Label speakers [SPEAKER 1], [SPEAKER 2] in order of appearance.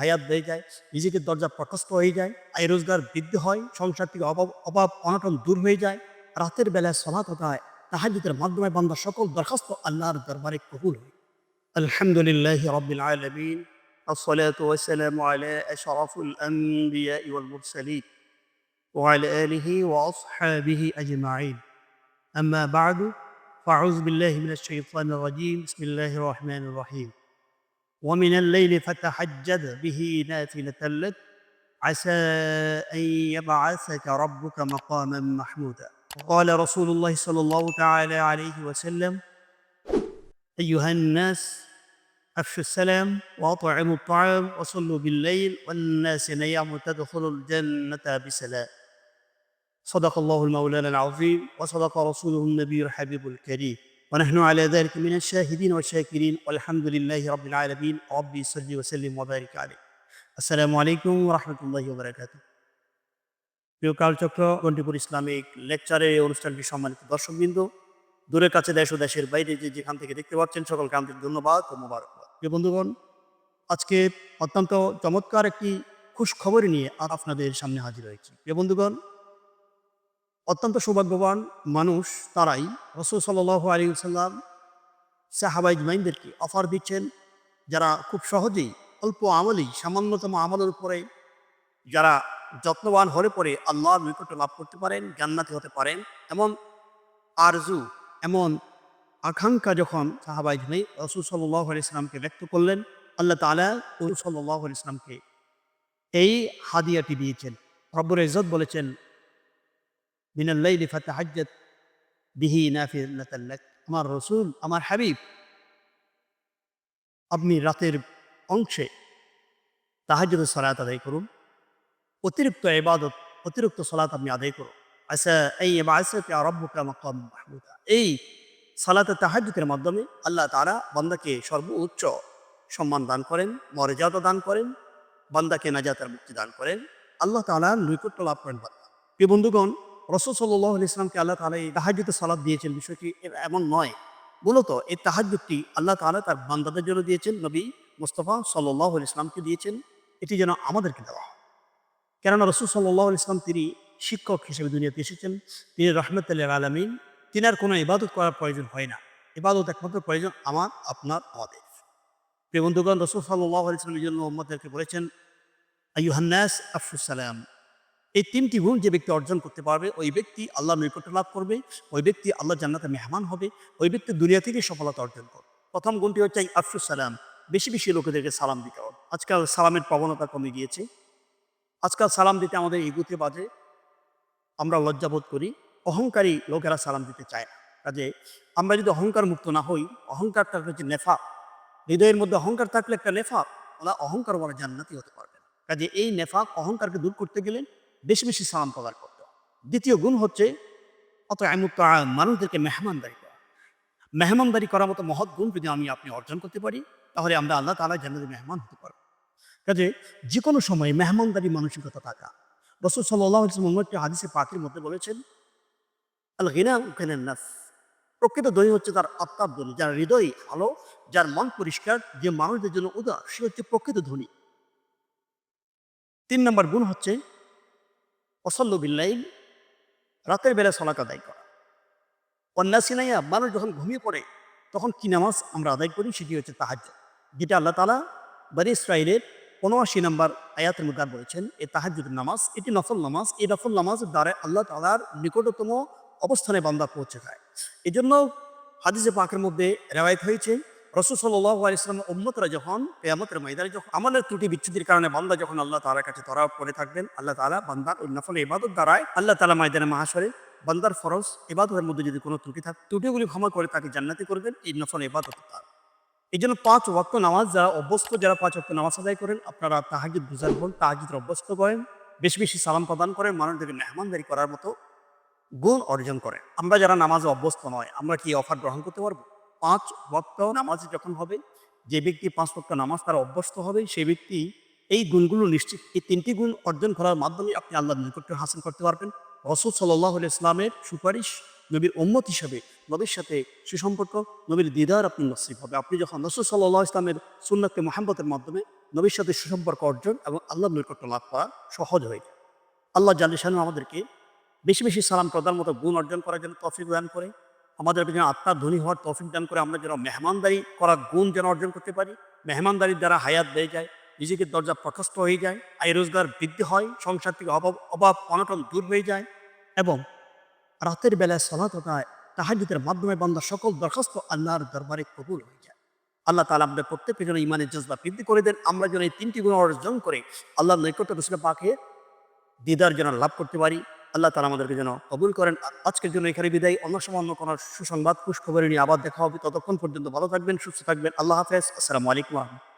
[SPEAKER 1] হায়াত হয়ে যায় নিজেকে দরজা প্রকস্ত হয়ে যায় আয় রোজগার বৃদ্ধি হয় সংসার থেকে অভাব অভাব অনটন দূর হয়ে যায় রাতের বেলায় সলাত হয় তাহাজুদের মাধ্যমে বান্দা সকল দরখাস্ত আল্লাহর দরবারে কবুল হয় আলহামদুলিল্লাহ রবিল আলমিন الصلاة والسلام على أشرف الأنبياء والمرسلين وعلى آله وأصحابه أجمعين أما بعد فأعوذ بالله من الشيطان الرجيم بسم الله الرحمن الرحيم ومن الليل فتحجد به نافلة لك. عسى أن يبعثك ربك مقاما محمودا. قال رسول الله صلى الله تعالى عليه وسلم أيها الناس أفشوا السلام وأطعموا الطعام وصلوا بالليل والناس نيام تدخلوا الجنة بسلام. صدق الله المولانا العظيم وصدق رسوله النبي الحبيب الكريم. ونحن على ذلك من الشاهدين والشاكرين والحمد لله رب العالمين ربي صل وسلم وبارك عليه السلام عليكم ورحمة الله وبركاته প্রিয় কালচক্র গন্ডিপুর ইসলামিক লেকচারে এই অনুষ্ঠানটি সম্মানিত দর্শকবৃন্দ দূরের কাছে দেশ ও দেশের বাইরে যে যেখান থেকে দেখতে পাচ্ছেন সকলকে আন্তরিক ধন্যবাদ ও মোবারকবাদ প্রিয় বন্ধুগণ আজকে অত্যন্ত চমৎকার একটি খুশ খবর নিয়ে আর আপনাদের সামনে হাজির হয়েছি প্রিয় বন্ধুগণ অত্যন্ত সৌভাগ্যবান মানুষ তারাই রসুল সাল্লাহ আলী সাল্লাম সাহাবাই মাইনদেরকে অফার দিচ্ছেন, যারা খুব সহজেই অল্প আমলেই সামান্যতম আমলের উপরে যারা যত্নবান হলে পরে আল্লাহর নৈকট্য লাভ করতে পারেন, জান্নাতি হতে পারেন এমন আরজু এমন আকাঙ্ক্ষা যখন সাহাবাই জমাই রসুল সাল্লাহ আলি ইসলামকে ব্যক্ত করলেন, আল্লাহ তালা রসুল সাল্লাহ আলি ইসলামকে এই হাদিয়াটি দিয়েছেন। রব্বুর ইজত বলেছেন মিনাল্লাইলি ফাতাহাজ্জাত বিহি নাফিলাতাল্লাক আমার রসুল, আমার হাবিব, আপনি রাতের অংশে তাহাজ্জুদের সালাত আদায় করুন। অতিরিক্ত ইবাদত, অতিরিক্ত সালাত আপনি আদায় করুন। আচ্ছা এই রব্বুকা মাকাম মাহমুদা। এই সালাতে তাহাজ্জুদের মাধ্যমে আল্লাহ তারা বান্দাকে সর্বোচ্চ সম্মান দান করেন, মর্যাদা দান করেন, বান্দাকে নাজাতের মুক্তি দান করেন। আল্লাহ তালা নৈকট্য লাভ করেন বান্দা। বন্ধুগণ রসুল সাল্লাহ ইসলামকে আল্লাহ তালা এই তাহাজ্জুদের সালাদ দিয়েছেন। বিষয়টি এমন নয়। মূলত এই তাহাজ্জুদটি আল্লাহ তালা তার বান্দাদের জন্য দিয়েছেন, নবী মুস্তফা সাল্লাহ ইসলামকে দিয়েছেন। এটি যেন আমাদেরকে দেওয়া হয়। কেননা রসুল সাল্লাহ ইসলাম তিনি শিক্ষক হিসেবে দুনিয়াতে এসেছেন। তিনি রহমতুল্লাহ আলমিন। তিনি আর কোনো ইবাদত করার প্রয়োজন হয় না। ইবাদত একমাত্র প্রয়োজন আমার, আপনার, আমাদের। প্রিয় বন্ধুগণ, রসুল সাল্লাহ ইসলামের জন্য মোহাম্মদদেরকে বলেছেন আইহান্নাস আফসুসালাম এই তিনটি গুণ যে ব্যক্তি অর্জন করতে পারবে, ওই ব্যক্তি আল্লাহ নৈকট্য লাভ করবে, ওই ব্যক্তি আল্লাহ জান্নাতে মেহমান হবে, ওই ব্যক্তি দুনিয়া থেকে সফলতা অর্জন করবে। প্রথম গুণটি হচ্ছে আফসুস সালাম, বেশি বেশি লোকেদেরকে সালাম দিতে হবে। আজকাল সালামের প্রবণতা কমে গিয়েছে। আজকাল সালাম দিতে আমাদের এগুতে বাজে, আমরা লজ্জাবোধ করি, অহংকারী লোকেরা সালাম দিতে চায় না। কাজে আমরা যদি অহংকার মুক্ত না হই অহংকারটা হচ্ছে নেফা হৃদয়ের মধ্যে অহংকার থাকলে একটা নেফা ওরা অহংকার বলা জান্নাতি হতে পারবে কাজে এই নেফাক অহংকারকে দূর করতে গেলে বেশি বেশি সালাম প্রদান করতে দ্বিতীয় গুণ হচ্ছে অত এমুক্ত মানুষদেরকে মেহমানদারি করা। মেহমানদারি করার মতো মহৎ গুণ যদি আমি আপনি অর্জন করতে পারি, তাহলে আমরা আল্লাহ তালা জান্নাতের মেহমান হতে পারব। কাজে যে কোনো সময় মেহমানদারি মানসিকতা থাকা। রসুল সাল্লাহ হাদিসে পাখির মধ্যে বলেছেন আল প্রকৃত ধনী হচ্ছে তার আত্মার ধনী যার হৃদয় ভালো, যার মন পরিষ্কার, যে মানুষদের জন্য উদার, সে হচ্ছে প্রকৃত ধনী। তিন নম্বর গুণ হচ্ছে অসল্ল বিল্লাইল, রাতের বেলা সলাত আদায় করা। কন্যাসিনাইয়া মানুষ যখন ঘুমিয়ে পড়ে, তখন কি নামাজ আমরা আদায় করি? সেটি হচ্ছে তাহাজ যেটা আল্লাহ তালা বারি ইসরায়েলের পনেরোশি নম্বর আয়াতের মধ্যে বলেছেন, এ তাহাজুদের নামাজ, এটি নফল নামাজ, এই নফল নামাজের দ্বারা আল্লাহ তালার নিকটতম অবস্থানে বান্দা পৌঁছে যায়। এজন্য জন্য হাদিসে পাকের মধ্যে রেওয়ায়ত হয়েছে রসুল সাল্লাহ ইসলাম উম্মতরা যখন কেয়ামতের ময়দানে যখন আমাদের ত্রুটি বিচ্ছুতির কারণে বান্দা যখন আল্লাহ তালার কাছে ধরা পড়ে থাকবেন, আল্লাহ তালা বান্দার ওই নফল ইবাদত দ্বারায় আল্লাহ তালা ময়দানে মহাসরে বান্দার ফরজ ইবাদতের মধ্যে যদি কোনো ত্রুটি থাকে, ত্রুটিগুলি ক্ষমা করে তাকে জান্নাতি করবেন, এই নফল ইবাদত দ্বারা এই জন্য পাঁচ ওয়াক্ত নামাজ যারা অভ্যস্ত, যারা পাঁচ ওয়াক্ত নামাজ আদায় করেন, আপনারা তাহাজিদ বুঝার হন তাহাজিদের অভ্যস্ত করেন, বেশি বেশি সালাম প্রদান করেন, মানুষদেরকে মেহমানদারি করার মতো গুণ অর্জন করেন। আমরা যারা নামাজে অভ্যস্ত নয়, আমরা কি অফার গ্রহণ করতে পারব? পাঁচ ভক্ত নামাজ যখন হবে, যে ব্যক্তি পাঁচ ভক্ত নামাজ তারা অভ্যস্ত হবে, সেই ব্যক্তি এই গুণগুলো নিশ্চিত। এই তিনটি গুণ অর্জন করার মাধ্যমে আপনি আল্লাহ নৈকট্য হাসিল করতে পারবেন। রসুল সাল্লাহ ইসলামের সুপারিশ নবীর উম্মত হিসাবে নবীর সাথে সুসম্পর্ক, নবীর দিদার আপনি নসিব হবে। আপনি যখন রসুল সাল্লাহ ইসলামের সুন্নাতে মোহাম্মতের মাধ্যমে নবীর সাথে সুসম্পর্ক অর্জন এবং আল্লাহ নৈকট্য লাভ করা সহজ হয়ে যায়। আল্লাহ জালিশানু আমাদেরকে বেশি বেশি সালাম প্রদান মতো গুণ অর্জন করার জন্য তফিক দান করে। আমাদেরকে যেন আত্মার ধনী হওয়ার তফিক দান করে আমরা যেন মেহমানদারি করার গুণ যেন অর্জন করতে পারি। মেহমানদারির দ্বারা হায়াত বেড়ে যায়, নিজেকে দরজা প্রশস্ত হয়ে যায়, আয় রোজগার বৃদ্ধি হয়, সংসার থেকে অভাব অভাব, অনটন দূর হয়ে যায় এবং রাতের বেলায় সলাত হয় মাধ্যমে বান্দা সকল দরখাস্ত আল্লাহর দরবারে কবুল হয়ে যায়। আল্লাহ তালা আমাদের প্রত্যেকের জন্য ইমানের জজবা বৃদ্ধি করে দেন। আমরা যেন এই তিনটি গুণ অর্জন করে আল্লাহ নৈকট্য রসুল পাকে, দিদার যেন লাভ করতে পারি। আল্লাহ তালা আমাদেরকে যেন কবুল করেন। আজকের জন্য এখানে বিদায়। অন্য সময় অন্য কোনো সুসংবাদ খুশখবর নিয়ে আবার দেখা হবে। ততক্ষণ পর্যন্ত ভালো থাকবেন, সুস্থ থাকবেন। আল্লাহ হাফেজ। আসসালামু আলাইকুম